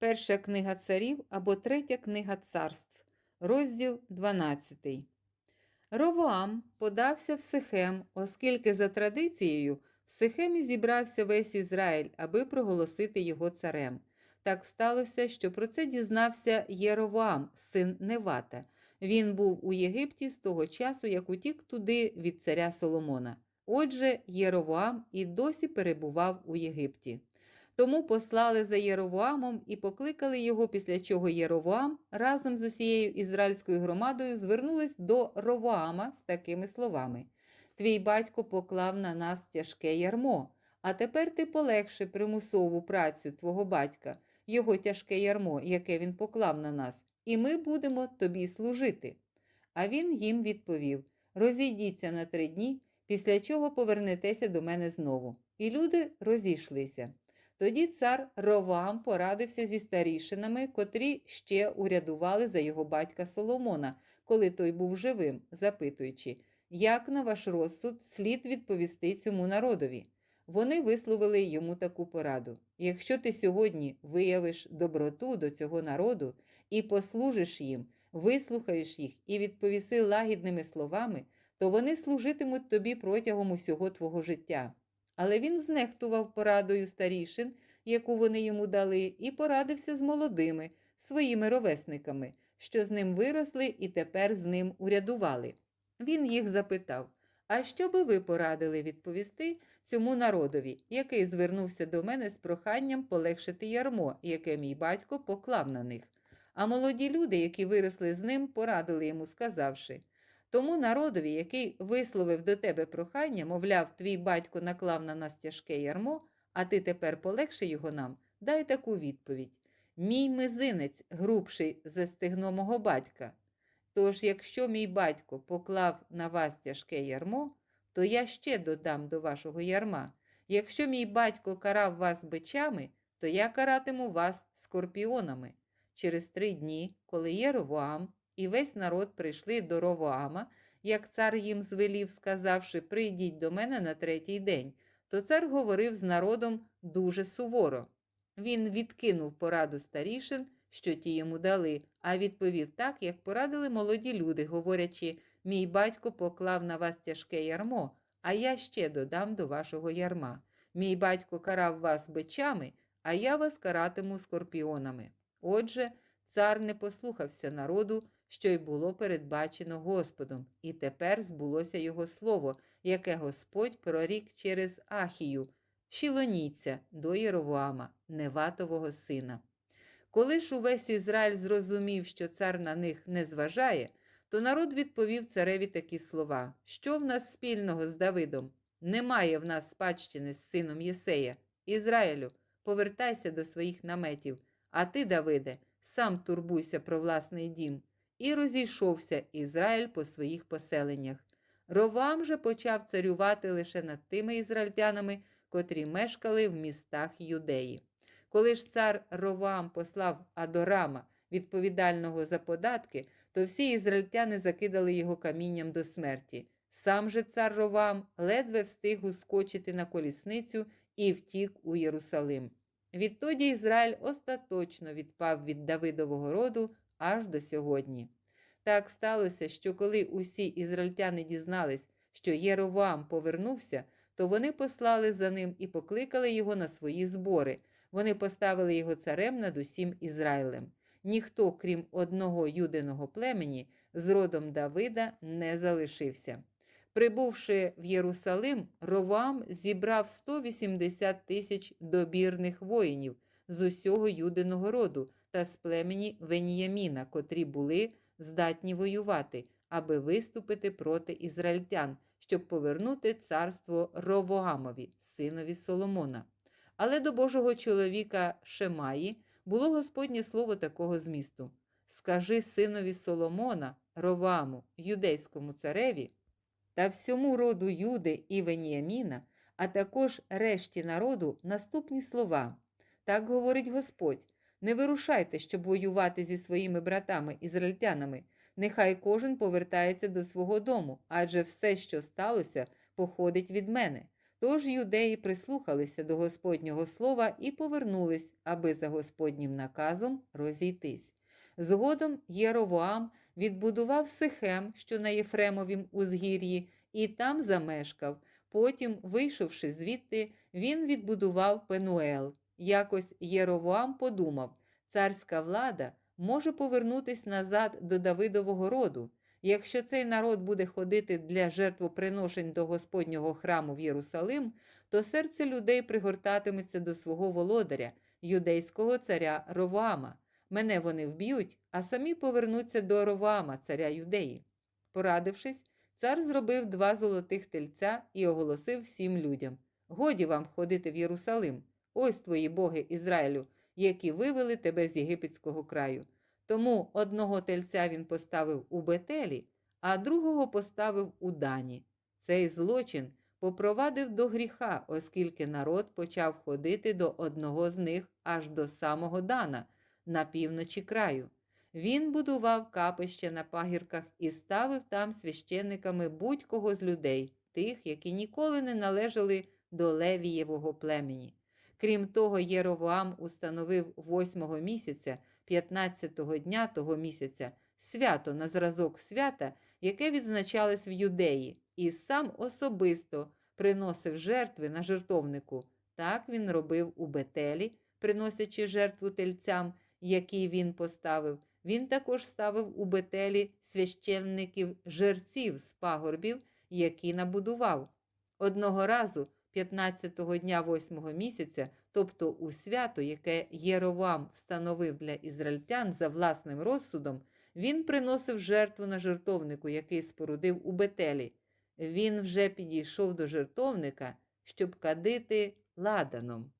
Перша книга царів або третя книга царств, розділ 12. Ровоам подався в Сихем, оскільки за традицією в Сихемі зібрався весь Ізраїль, аби проголосити його царем. Так сталося, що про це дізнався Єровоам, син Невата. Він був у Єгипті з того часу, як утік туди від царя Соломона. Отже, Єровоам і досі перебував у Єгипті. Тому послали за Єровоамом і покликали його, після чого Єровоам разом з усією ізраїльською громадою звернулись до Ровоама з такими словами: Твій батько поклав на нас тяжке ярмо, а тепер ти полегши примусову працю твого батька, його тяжке ярмо, яке він поклав на нас, і ми будемо тобі служити. А він їм відповів: Розійдіться на три дні, після чого повернетеся до мене знову. І люди розійшлися. Тоді цар Ровам порадився зі старішинами, котрі ще урядували за його батька Соломона, коли той був живим, запитуючи, як на ваш розсуд слід відповісти цьому народові. Вони висловили йому таку пораду: якщо ти сьогодні виявиш доброту до цього народу і послужиш їм, вислухаєш їх і відповіси лагідними словами, то вони служитимуть тобі протягом усього твого життя. Але він знехтував порадою старішин, яку вони йому дали, і порадився з молодими, своїми ровесниками, що з ним виросли і тепер з ним урядували. Він їх запитав: А що би ви порадили відповісти цьому народові, який звернувся до мене з проханням полегшити ярмо, яке мій батько поклав на них? А молоді люди, які виросли з ним, порадили йому, сказавши: тому народові, який висловив до тебе прохання, мовляв, твій батько наклав на нас тяжке ярмо, а ти тепер полегши його нам, дай таку відповідь. Мій мизинець грубший за стегно мого батька. Тож, якщо мій батько поклав на вас тяжке ярмо, то я ще додам до вашого ярма. Якщо мій батько карав вас бичами, то я каратиму вас скорпіонами. Через три дні, коли Єровоам і весь народ прийшли до Ровоама, як цар їм звелів, сказавши, прийдіть до мене на третій день, то цар говорив з народом дуже суворо. Він відкинув пораду старішин, що ті йому дали, а відповів так, як порадили молоді люди, говорячи: Мій батько поклав на вас тяжке ярмо, а я ще додам до вашого ярма. Мій батько карав вас бичами, а я вас каратиму скорпіонами. Отже, цар не послухався народу, що й було передбачено Господом, і тепер збулося його слово, яке Господь прорік через Ахію, шілонійця до Єровоама, Неватового сина. Коли ж увесь Ізраїль зрозумів, що цар на них не зважає, то народ відповів цареві такі слова: Що в нас спільного з Давидом? Немає в нас спадщини з сином Єсея. Ізраїлю, повертайся до своїх наметів, а ти, Давиде, сам турбуйся про власний дім. І розійшовся Ізраїль по своїх поселеннях. Ровам же почав царювати лише над тими ізраїльтянами, котрі мешкали в містах Юдеї. Коли ж цар Ровам послав Адорама, відповідального за податки, то всі ізраїльтяни закидали його камінням до смерті. Сам же цар Ровам ледве встиг ускочити на колісницю і втік у Єрусалим. Відтоді Ізраїль остаточно відпав від Давидового роду аж до сьогодні. Так сталося, що коли усі ізраїльтяни дізнались, що Єровам повернувся, то вони послали за ним і покликали його на свої збори. Вони поставили його царем над усім Ізраїлем. Ніхто, крім одного юдиного племені, з родом Давида не залишився. Прибувши в Єрусалим, Ровам зібрав 180 тисяч добірних воїнів з усього юдиного роду та з племені Веніяміна, котрі були здатні воювати, аби виступити проти ізраїльтян, щоб повернути царство Ровоамові, синові Соломона. Але до Божого чоловіка Шемаї було Господнє слово такого змісту: Скажи синові Соломона, Роваму, юдейському цареві та всьому роду Юди і Веніаміна, а також решті народу наступні слова. Так говорить Господь: не вирушайте, щоб воювати зі своїми братами ізраїльтянами. Нехай кожен повертається до свого дому, адже все, що сталося, походить від мене. Тож юдеї прислухалися до Господнього слова і повернулись, аби за Господнім наказом розійтись. Згодом Єровоам відбудував Сихем, що на Єфремовім узгір'ї, і там замешкав. Потім, вийшовши звідти, він відбудував Пенуел. Якось Єровоам подумав, царська влада може повернутись назад до Давидового роду. Якщо цей народ буде ходити для жертвоприношень до Господнього храму в Єрусалим, то серце людей пригортатиметься до свого володаря, юдейського царя Ровоама. Мене вони вб'ють, а самі повернуться до Ровоама, царя юдеї. Порадившись, цар зробив два золотих тельця і оголосив всім людям: Годі вам ходити в Єрусалим, ось твої боги Ізраїлю, які вивели тебе з єгипетського краю. Тому одного тельця він поставив у Бетелі, а другого поставив у Дані. Цей злочин попровадив до гріха, оскільки народ почав ходити до одного з них аж до самого Дана, на півночі краю. Він будував капище на пагірках і ставив там священниками будь-кого з людей, тих, які ніколи не належали до Левієвого племені. Крім того, Єровоам установив восьмого місяця, 15-го дня того місяця, свято на зразок свята, яке відзначалось в юдеї, і сам особисто приносив жертви на жертовнику. Так він робив у Бетелі, приносячи жертву тельцям, які він поставив. Він також ставив у Бетелі священників жерців з пагорбів, які набудував. Одного разу, 15-го дня восьмого місяця, тобто у свято, яке Єровам встановив для ізраїльтян за власним розсудом, він приносив жертву на жертовнику, який спорудив у Бетелі. Він вже підійшов до жертовника, щоб кадити ладаном.